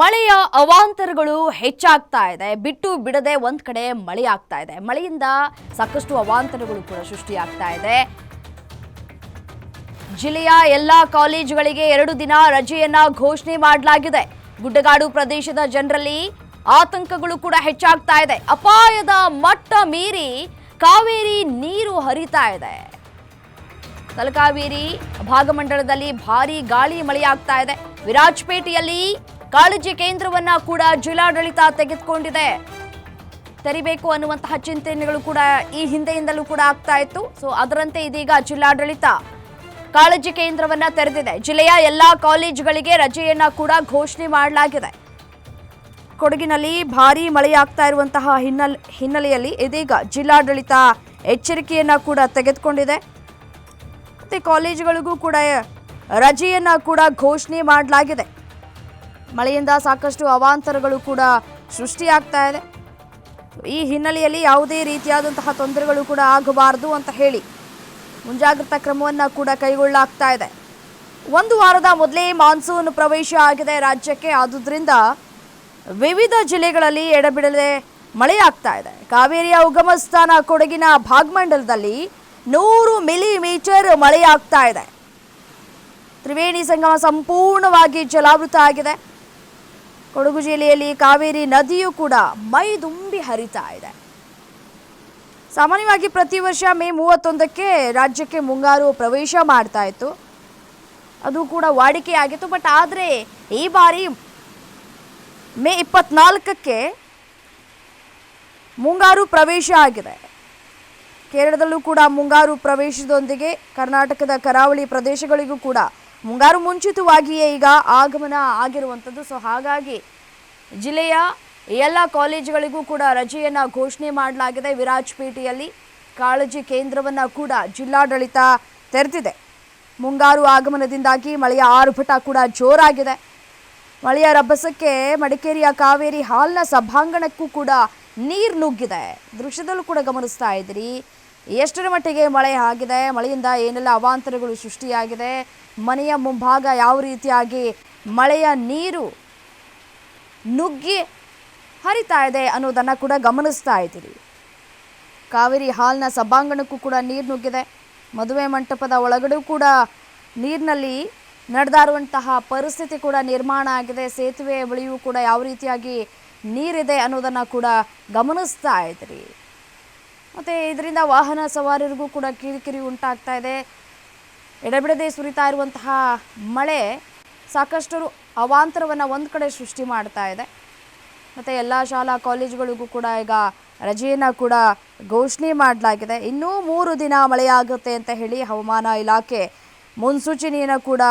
ಮಳೆಯ ಅವಾಂತರಗಳು ಹೆಚ್ಚಾಗ್ತಾ ಇದೆ. ಬಿಟ್ಟು ಬಿಡದೆ ಒಂದ್ ಕಡೆ ಮಳೆ ಆಗ್ತಾ ಇದೆ. ಮಳೆಯಿಂದ ಸಾಕಷ್ಟು ಅವಾಂತರಗಳು ಕೂಡ ಸೃಷ್ಟಿಯಾಗ್ತಾ ಇದೆ. ಜಿಲ್ಲೆಯ ಎಲ್ಲಾ ಕಾಲೇಜುಗಳಿಗೆ ಎರಡು ದಿನ ರಜೆಯನ್ನ ಘೋಷಣೆ ಮಾಡಲಾಗಿದೆ. ಗುಡ್ಡಗಾಡು ಪ್ರದೇಶದ ಜನರಲ್ಲಿ ಆತಂಕಗಳು ಕೂಡ ಹೆಚ್ಚಾಗ್ತಾ ಇದೆ. ಅಪಾಯದ ಮಟ್ಟ ಮೀರಿ ಕಾವೇರಿ ನೀರು ಹರಿತಾ ಇದೆ. ತಲಕಾವೇರಿ ಭಾಗಮಂಡಲದಲ್ಲಿ ಭಾರಿ ಗಾಳಿ ಮಳೆಯಾಗ್ತಾ ಇದೆ. ವಿರಾಜಪೇಟೆಯಲ್ಲಿ ಕಾಳಜಿ ಕೇಂದ್ರವನ್ನ ಕೂಡ ಜಿಲ್ಲಾಡಳಿತ ತೆಗೆದುಕೊಂಡಿದೆ. ತೆರಿಬೇಕು ಅನ್ನುವಂತಹ ಚಿಂತನೆಗಳು ಕೂಡ ಈ ಹಿಂದೆಯಿಂದಲೂ ಕೂಡ ಆಗ್ತಾ ಇತ್ತು. ಸೊ ಅದರಂತೆ ಇದೀಗ ಜಿಲ್ಲಾಡಳಿತ ಕಾಳಜಿ ಕೇಂದ್ರವನ್ನ ತೆರೆದಿದೆ. ಜಿಲ್ಲೆಯ ಎಲ್ಲಾ ಕಾಲೇಜುಗಳಿಗೆ ರಜೆಯನ್ನ ಕೂಡ ಘೋಷಣೆ ಮಾಡಲಾಗಿದೆ. ಕೊಡಗಿನಲ್ಲಿ ಭಾರಿ ಮಳೆಯಾಗ್ತಾ ಇರುವಂತಹ ಹಿನ್ನೆಲೆ, ಹಿನ್ನೆಲೆಯಲ್ಲಿ ಇದೀಗ ಜಿಲ್ಲಾಡಳಿತ ಎಚ್ಚರಿಕೆಯನ್ನ ಕೂಡ ತೆಗೆದುಕೊಂಡಿದೆ. ಮತ್ತೆ ಕಾಲೇಜುಗಳಿಗೂ ಕೂಡ ರಜೆಯನ್ನ ಕೂಡ ಘೋಷಣೆ ಮಾಡಲಾಗಿದೆ. ಮಳೆಯಿಂದ ಸಾಕಷ್ಟು ಅವಾಂತರಗಳು ಕೂಡ ಸೃಷ್ಟಿಯಾಗ್ತಾ ಇದೆ. ಈ ಹಿನ್ನೆಲೆಯಲ್ಲಿ ಯಾವುದೇ ರೀತಿಯಾದಂತಹ ತೊಂದರೆಗಳು ಕೂಡ ಆಗಬಾರದು ಅಂತ ಹೇಳಿ ಮುಂಜಾಗ್ರತಾ ಕ್ರಮವನ್ನು ಕೂಡ ಕೈಗೊಳ್ಳಲಾಗ್ತಾ ಇದೆ. ಒಂದು ವಾರದ ಮೊದಲೇ ಮಾನ್ಸೂನ್ ಪ್ರವೇಶ ಆಗಿದೆ ರಾಜ್ಯಕ್ಕೆ. ಆದುದರಿಂದ ವಿವಿಧ ಜಿಲ್ಲೆಗಳಲ್ಲಿ ಎಡಬಿಡದೆ ಮಳೆಯಾಗ್ತಾ ಇದೆ. ಕಾವೇರಿಯ ಉಗಮ ಸ್ಥಾನ ಕೊಡಗಿನ ಭಾಗಮಂಡಲದಲ್ಲಿ ನೂರು ಮಿಲಿಮೀಟರ್ ಮಳೆಯಾಗ್ತಾ ಇದೆ. ತ್ರಿವೇಣಿ ಸಂಗಮ ಸಂಪೂರ್ಣವಾಗಿ ಜಲಾವೃತ ಆಗಿದೆ. ಕೊಡಗು ಜಿಲ್ಲೆಯಲ್ಲಿ ಕಾವೇರಿ ನದಿಯೂ ಕೂಡ ಮೈದುಂಬಿ ಹರಿತಾ ಇದೆ. ಸಾಮಾನ್ಯವಾಗಿ ಪ್ರತಿ ವರ್ಷ ಮೇ ಮೂವತ್ತೊಂದಕ್ಕೆ ರಾಜ್ಯಕ್ಕೆ ಮುಂಗಾರು ಪ್ರವೇಶ ಮಾಡ್ತಾ ಇತ್ತು. ಅದು ಕೂಡ ವಾಡಿಕೆಯಾಗಿತ್ತು ಬಟ್ ಆದರೆ ಈ ಬಾರಿ ಮೇ ಇಪ್ಪತ್ನಾಲ್ಕಕ್ಕೆ ಮುಂಗಾರು ಪ್ರವೇಶ ಆಗಿದೆ. ಕೇರಳದಲ್ಲೂ ಕೂಡ ಮುಂಗಾರು ಪ್ರವೇಶದೊಂದಿಗೆ ಕರ್ನಾಟಕದ ಕರಾವಳಿ ಪ್ರದೇಶಗಳಿಗೂ ಕೂಡ ಮುಂಗಾರು ಮುಂಚಿತವಾಗಿಯೇ ಈಗ ಆಗಮನ ಆಗಿರುವಂಥದ್ದು. ಸೊ ಹಾಗಾಗಿ ಜಿಲ್ಲೆಯ ಎಲ್ಲ ಕಾಲೇಜುಗಳಿಗೂ ಕೂಡ ರಜೆಯನ್ನು ಘೋಷಣೆ ಮಾಡಲಾಗಿದೆ. ವಿರಾಜಪೇಟೆಯಲ್ಲಿ ಕಾಳಜಿ ಕೇಂದ್ರವನ್ನು ಕೂಡ ಜಿಲ್ಲಾಡಳಿತ ತೆರೆದಿದೆ. ಮುಂಗಾರು ಆಗಮನದಿಂದಾಗಿ ಮಳೆಯ ಆರ್ಭಟ ಕೂಡ ಜೋರಾಗಿದೆ. ಮಳೆಯ ರಭಸಕ್ಕೆ ಮಡಿಕೇರಿಯ ಕಾವೇರಿ ಹಾಲ್ನ ಸಭಾಂಗಣಕ್ಕೂ ಕೂಡ ನೀರು ನುಗ್ಗಿದೆ. ದೃಶ್ಯದಲ್ಲೂ ಕೂಡ ಗಮನಿಸ್ತಾ ಇದ್ದೀರಿ. ಎಷ್ಟರ ಮಟ್ಟಿಗೆ ಮಳೆ ಆಗಿದೆ? ಮಳೆಯಿಂದ ಏನೆಲ್ಲ ಅವಾಂತರಗಳು ಸೃಷ್ಟಿಯಾಗಿದೆ? ಮನೆಯ ಮುಂಭಾಗ ಯಾವ ರೀತಿಯಾಗಿ ಮಳೆಯ ನೀರು ನುಗ್ಗಿ ಹರಿತಾ ಇದೆ ಅನ್ನೋದನ್ನು ಕೂಡ ಗಮನಿಸ್ತಾ ಇದ್ದೀರಿ. ಕಾವೇರಿ ಹಾಲ್ನ ಸಭಾಂಗಣಕ್ಕೂ ಕೂಡ ನೀರು ನುಗ್ಗಿದೆ. ಮದುವೆ ಮಂಟಪದ ಒಳಗಡೆ ಕೂಡ ನೀರಿನಲ್ಲಿ ನಡೆದಾರುವಂತಹ ಪರಿಸ್ಥಿತಿ ಕೂಡ ನಿರ್ಮಾಣ ಆಗಿದೆ. ಸೇತುವೆ ಬಳಿಯೂ ಕೂಡ ಯಾವ ರೀತಿಯಾಗಿ ನೀರಿದೆ ಅನ್ನೋದನ್ನು ಕೂಡ ಗಮನಿಸ್ತಾ ಇದ್ರಿ ಮತ್ತು ಇದರಿಂದ ವಾಹನ ಸವಾರರಿಗೂ ಕೂಡ ಕಿರಿಕಿರಿ ಉಂಟಾಗ್ತಾ ಇದೆ. ಎಡಬಿಡದೆ ಸುರಿತಾ ಇರುವಂತಹ ಮಳೆ ಸಾಕಷ್ಟು ಅವಾಂತರವನ್ನು ಒಂದು ಕಡೆ ಸೃಷ್ಟಿ ಮಾಡ್ತಾ ಇದೆ. ಮತ್ತು ಎಲ್ಲ ಶಾಲಾ ಕಾಲೇಜುಗಳಿಗೂ ಕೂಡ ಈಗ ರಜೆಯನ್ನು ಕೂಡ ಘೋಷಣೆ ಮಾಡಲಾಗಿದೆ. ಇನ್ನೂ ಮೂರು ದಿನ ಮಳೆಯಾಗುತ್ತೆ ಅಂತ ಹೇಳಿ ಹವಾಮಾನ ಇಲಾಖೆ ಮುನ್ಸೂಚನೆಯನ್ನು ಕೂಡ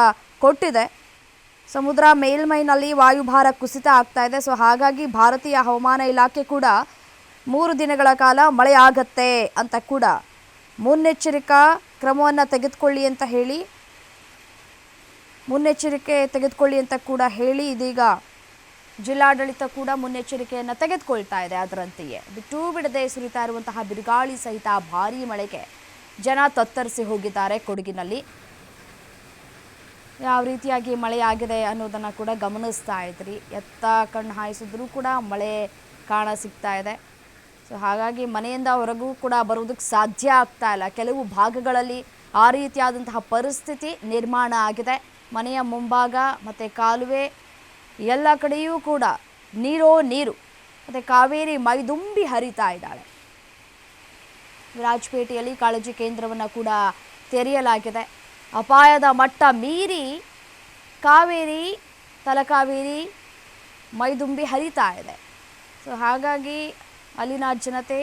ಕೊಟ್ಟಿದೆ. ಸಮುದ್ರ ಮೇಲ್ಮೈನಲ್ಲಿ ವಾಯುಭಾರ ಕುಸಿತ ಆಗ್ತಾ ಇದೆ. ಸೊ ಹಾಗಾಗಿ ಭಾರತೀಯ ಹವಾಮಾನ ಇಲಾಖೆ ಕೂಡ ಮೂರು ದಿನಗಳ ಕಾಲ ಮಳೆ ಆಗತ್ತೆ ಅಂತ ಕೂಡ ಮುನ್ನೆಚ್ಚರಿಕಾ ಕ್ರಮವನ್ನು ತೆಗೆದುಕೊಳ್ಳಿ ಅಂತ ಹೇಳಿ, ಮುನ್ನೆಚ್ಚರಿಕೆ ತೆಗೆದುಕೊಳ್ಳಿ ಅಂತ ಕೂಡ ಹೇಳಿ ಇದೀಗ ಜಿಲ್ಲಾಡಳಿತ ಕೂಡ ಮುನ್ನೆಚ್ಚರಿಕೆಯನ್ನು ತೆಗೆದುಕೊಳ್ತಾ ಇದೆ ಅದರಂತೆಯೇ. ಬಿಟ್ಟು ಬಿಡದೆ ಸುರಿತಾ ಇರುವಂತಹ ಬಿರುಗಾಳಿ ಸಹಿತ ಭಾರೀ ಮಳೆಗೆ ಜನ ತತ್ತರಿಸಿ ಹೋಗಿದ್ದಾರೆ ಕೊಡಗಿನಲ್ಲಿ. ಯಾವ ರೀತಿಯಾಗಿ ಮಳೆ ಆಗಿದೆ ಅನ್ನೋದನ್ನು ಕೂಡ ಗಮನಿಸ್ತಾ ಇದ್ರಿ. ಎತ್ತ, ಕಣ್ಣು ಹಾಯಿಸಿದ್ರೂ ಕೂಡ ಮಳೆ ಕಾಣ ಸಿಗ್ತಾ ಇದೆ. ಸೊ ಹಾಗಾಗಿ ಮನೆಯಿಂದ ಹೊರಗೂ ಕೂಡ ಬರುವುದಕ್ಕೆ ಸಾಧ್ಯ ಆಗ್ತಾ ಇಲ್ಲ. ಕೆಲವು ಭಾಗಗಳಲ್ಲಿ ಆ ರೀತಿಯಾದಂತಹ ಪರಿಸ್ಥಿತಿ ನಿರ್ಮಾಣ ಆಗಿದೆ. ಮನೆಯ ಮುಂಭಾಗ ಮತ್ತು ಕಾಲುವೆ, ಎಲ್ಲ ಕಡೆಯೂ ಕೂಡ ನೀರೋ ನೀರು, ಮತ್ತು ಕಾವೇರಿ ಮೈದುಂಬಿ ಹರಿತಾ ಇದ್ದಾಳೆ. ರಾಜಪೇಟೆಯಲ್ಲಿ ಕಾಳಜಿ ಕೇಂದ್ರವನ್ನು ಕೂಡ ತೆರೆಯಲಾಗಿದೆ. ಅಪಾಯದ ಮಟ್ಟ ಮೀರಿ ಕಾವೇರಿ, ತಲಕಾವೇರಿ ಮೈದುಂಬಿ ಹರಿತಾ ಇದೆ. ಸೊ ಹಾಗಾಗಿ ಅಲ್ಲಿನ ಜನತೆ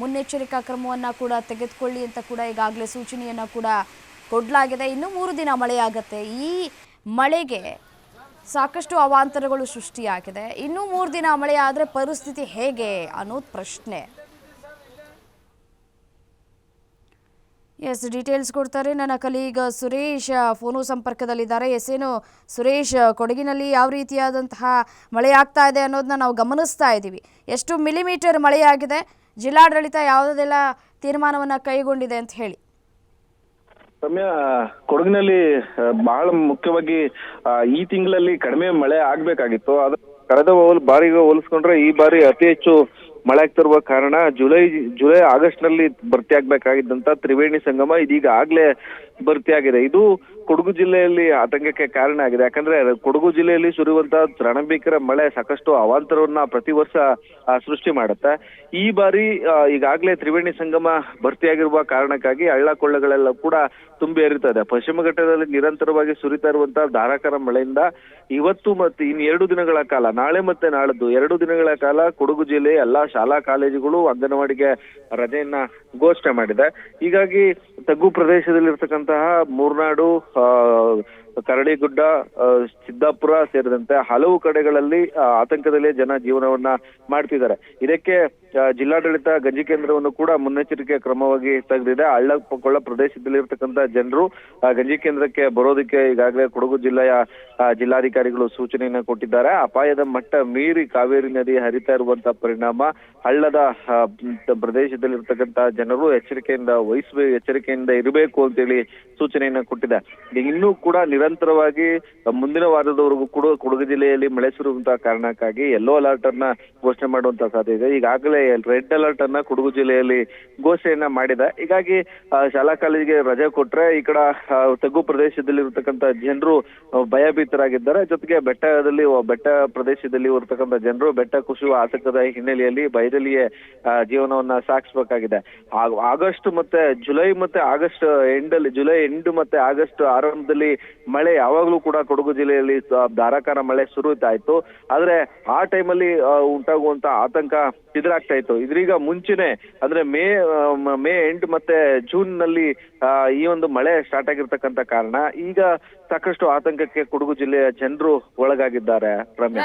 ಮುನ್ನೆಚ್ಚರಿಕಾ ಕ್ರಮವನ್ನು ಕೂಡ ತೆಗೆದುಕೊಳ್ಳಿ ಅಂತ ಕೂಡ ಈಗಾಗಲೇ ಸೂಚನೆಯನ್ನು ಕೂಡ ಕೊಡಲಾಗಿದೆ. ಇನ್ನು ಮೂರು ದಿನ ಮಳೆಯಾಗತ್ತೆ. ಈ ಮಳೆಗೆ ಸಾಕಷ್ಟು ಅವಾಂತರಗಳು ಸೃಷ್ಟಿಯಾಗಿದೆ. ಇನ್ನೂ ಮೂರು ದಿನ ಮಳೆ ಆದರೆ ಪರಿಸ್ಥಿತಿ ಹೇಗೆ ಅನ್ನೋದು ಪ್ರಶ್ನೆ. ಎಸ್, ಡೀಟೇಲ್ಸ್ ಕೊಡ್ತಾರೆ ನನ್ನ ಕಲೀಗ ಸುರೇಶ್. ಫೋನು ಸಂಪರ್ಕದಲ್ಲಿದ್ದಾರೆ. ಎಸ್, ಏನು ಸುರೇಶ್, ಕೊಡಗಿನಲ್ಲಿ ಯಾವ ರೀತಿಯಾದಂತಹ ಮಳೆ ಆಗ್ತಾ ಇದೆ ಅನ್ನೋದನ್ನ ನಾವು ಗಮನಿಸ್ತಾ ಇದ್ದೀವಿ. ಎಷ್ಟು ಮಿಲಿಮೀಟರ್ ಮಳೆಯಾಗಿದೆ? ಜಿಲ್ಲಾಡಳಿತ ಯಾವುದೆಲ್ಲ ತೀರ್ಮಾನವನ್ನ ಕೈಗೊಂಡಿದೆ ಅಂತ ಹೇಳಿ. ರಮ್ಯಾ, ಕೊಡಗಿನಲ್ಲಿ ಬಹಳ ಮುಖ್ಯವಾಗಿ ಈ ತಿಂಗಳಲ್ಲಿ ಕಡಿಮೆ ಮಳೆ ಆಗ್ಬೇಕಾಗಿತ್ತು. ಆದ್ರೆ ಕಳೆದ ಬಾರಿಗೆ ಹೋಲಿಸ್ಕೊಂಡ್ರೆ ಈ ಬಾರಿ ಅತಿ ಹೆಚ್ಚು ಮಳೆ ಆಗ್ತಿರುವ ಕಾರಣ ಜುಲೈ ಜುಲೈ ಆಗಸ್ಟ್ನಲ್ಲಿ ಭರ್ತಿ ಆಗ್ಬೇಕಾಗಿದ್ದಂತ ತ್ರಿವೇಣಿ ಸಂಗಮ ಇದೀಗ ಆಗ್ಲೇ ಭರ್ತಿ ಆಗಿದೆ. ಇದು ಕೊಡಗು ಜಿಲ್ಲೆಯಲ್ಲಿ ಆತಂಕಕ್ಕೆ ಕಾರಣ ಆಗಿದೆ. ಯಾಕಂದ್ರೆ ಕೊಡಗು ಜಿಲ್ಲೆಯಲ್ಲಿ ಸುರಿಯುವಂತಹ ರಣಭೀಕರ ಮಳೆ ಸಾಕಷ್ಟು ಅವಾಂತರವನ್ನ ಪ್ರತಿ ವರ್ಷ ಸೃಷ್ಟಿ ಮಾಡುತ್ತೆ. ಈ ಬಾರಿ ಈಗಾಗಲೇ ತ್ರಿವೇಣಿ ಸಂಗಮ ಭರ್ತಿಯಾಗಿರುವ ಕಾರಣಕ್ಕಾಗಿ ಹಳ್ಳ ಕೊಳ್ಳಗಳೆಲ್ಲ ಕೂಡ ತುಂಬಿ ಇದೆ. ಪಶ್ಚಿಮ ಘಟ್ಟದಲ್ಲಿ ನಿರಂತರವಾಗಿ ಸುರಿತಾ ಇರುವಂತಹ ಧಾರಾಕಾರ ಮಳೆಯಿಂದ ಇವತ್ತು ಮತ್ತೆ ಇನ್ನು ಎರಡು ದಿನಗಳ ಕಾಲ, ನಾಳೆ ಮತ್ತೆ ನಾಳದ್ದು ಎರಡು ದಿನಗಳ ಕಾಲ ಕೊಡಗು ಜಿಲ್ಲೆ ಎಲ್ಲಾ ಶಾಲಾ ಕಾಲೇಜುಗಳು ಅಂಗನವಾಡಿಗೆ ರಜೆಯನ್ನ ಘೋಷಣೆ ಮಾಡಿದೆ. ಹೀಗಾಗಿ ತಗ್ಗು ಪ್ರದೇಶದಲ್ಲಿರ್ತಕ್ಕಂತಹ ಮೂರ್ನಾಡು ಕರಡಿಗುಡ್ಡ ಸಿದ್ದಾಪುರ ಸೇರಿದಂತೆ ಹಲವು ಕಡೆಗಳಲ್ಲಿ ಆತಂಕದಲ್ಲೇ ಜನ ಜೀವನವನ್ನ ಮಾಡ್ತಿದ್ದಾರೆ. ಇದಕ್ಕೆ ಜಿಲ್ಲಾಡಳಿತ ಗಂಜಿ ಕೇಂದ್ರವನ್ನು ಕೂಡ ಮುನ್ನೆಚ್ಚರಿಕೆ ಕ್ರಮವಾಗಿ ತೆಗೆದಿದೆ. ಹಳ್ಳ ಕೊಳ್ಳ ಪ್ರದೇಶದಲ್ಲಿರ್ತಕ್ಕಂಥ ಜನರು ಗಂಜಿ ಕೇಂದ್ರಕ್ಕೆ ಬರೋದಕ್ಕೆ ಈಗಾಗಲೇ ಕೊಡಗು ಜಿಲ್ಲೆಯ ಜಿಲ್ಲಾಧಿಕಾರಿಗಳು ಸೂಚನೆಯನ್ನ ಕೊಟ್ಟಿದ್ದಾರೆ. ಅಪಾಯದ ಮಟ್ಟ ಮೀರಿ ಕಾವೇರಿ ನದಿ ಹರಿತಾ ಇರುವಂತಹ ಪರಿಣಾಮ ಹಳ್ಳದ ಪ್ರದೇಶದಲ್ಲಿರ್ತಕ್ಕಂತಹ ಜನರು ಎಚ್ಚರಿಕೆಯಿಂದ ವಹಿಸಬೇಕು ಎಚ್ಚರಿಕೆಯಿಂದ ಇರಬೇಕು ಅಂತೇಳಿ ಸೂಚನೆಯನ್ನ ಕೊಟ್ಟಿದೆ. ಇನ್ನೂ ಕೂಡ ನಿರಂತರವಾಗಿ ಮುಂದಿನ ವಾರದವರೆಗೂ ಕೂಡ ಕೊಡಗು ಜಿಲ್ಲೆಯಲ್ಲಿ ಮಳೆ ಸುರುವಂತಹ ಕಾರಣಕ್ಕಾಗಿ ಯೆಲ್ಲೋ ಅಲರ್ಟ್ ಅನ್ನ ಘೋಷಣೆ ಮಾಡುವಂತ ಸಾಧ್ಯತೆ ಇದೆ. ಈಗಾಗಲೇ ರೆಡ್ ಅಲರ್ಟ್ ಅನ್ನ ಕೊಡಗು ಜಿಲ್ಲೆಯಲ್ಲಿ ಘೋಷಣೆಯನ್ನ ಮಾಡಿದೆ. ಹೀಗಾಗಿ ಶಾಲಾ ಕಾಲೇಜಿಗೆ ರಜೆ ಕೊಟ್ರೆ ಈ ಕಡೆ ತಗ್ಗು ಪ್ರದೇಶದಲ್ಲಿ ಇರತಕ್ಕಂತ ಜನರು ಆ, ಭಯಭೀತರಾಗಿದ್ದಾರೆ ಜೊತೆಗೆ ಬೆಟ್ಟದಲ್ಲಿ ಬೆಟ್ಟ ಪ್ರದೇಶದಲ್ಲಿ ಇರ್ತಕ್ಕಂಥ ಜನರು ಬೆಟ್ಟ ಕುಸಿಯುವ ಆತಂಕದ ಹಿನ್ನೆಲೆಯಲ್ಲಿ ಭಯದಲ್ಲಿಯೇ ಜೀವನವನ್ನ ಸಾಗಿಸಬೇಕಾಗಿದೆ. ಆಗಸ್ಟ್ ಮತ್ತೆ ಜುಲೈ ಮತ್ತೆ ಆಗಸ್ಟ್ ಎಂಡ್ ಅಲ್ಲಿ ಜುಲೈ ಎಂಡ್ ಮತ್ತೆ ಆಗಸ್ಟ್ ಆರಂಭದಲ್ಲಿ ಮಳೆ ಯಾವಾಗಲೂ ಕೂಡ ಕೊಡಗು ಜಿಲ್ಲೆಯಲ್ಲಿ ಧಾರಾಕಾರ ಮಳೆ ಇತ್ತು ಆದ್ರೆ ಆ ಟೈಮಲ್ಲಿ ಉಂಟಾಗುವಂತ ಆತಂಕ ಎದುರಾಗ್ತಾ ಇತ್ತು. ಇದ್ರೀಗ ಮುಂಚೆನೆ, ಅಂದ್ರೆ ಮೇ ಮೇ ಎಂಡ್ ಮತ್ತೆ ಜೂನ್ನಲ್ಲಿ ಈ ಒಂದು ಮಳೆ ಸ್ಟಾರ್ಟ್ ಆಗಿರ್ತಕ್ಕಂತ ಕಾರಣ. ಈಗ ಸಾಕಷ್ಟು ಆತಂಕಕ್ಕೆ ಕೊಡಗು ಜಿಲ್ಲೆಯ ಜನರು ಒಳಗಾಗಿದ್ದಾರೆ ರಮ್ಯಾ.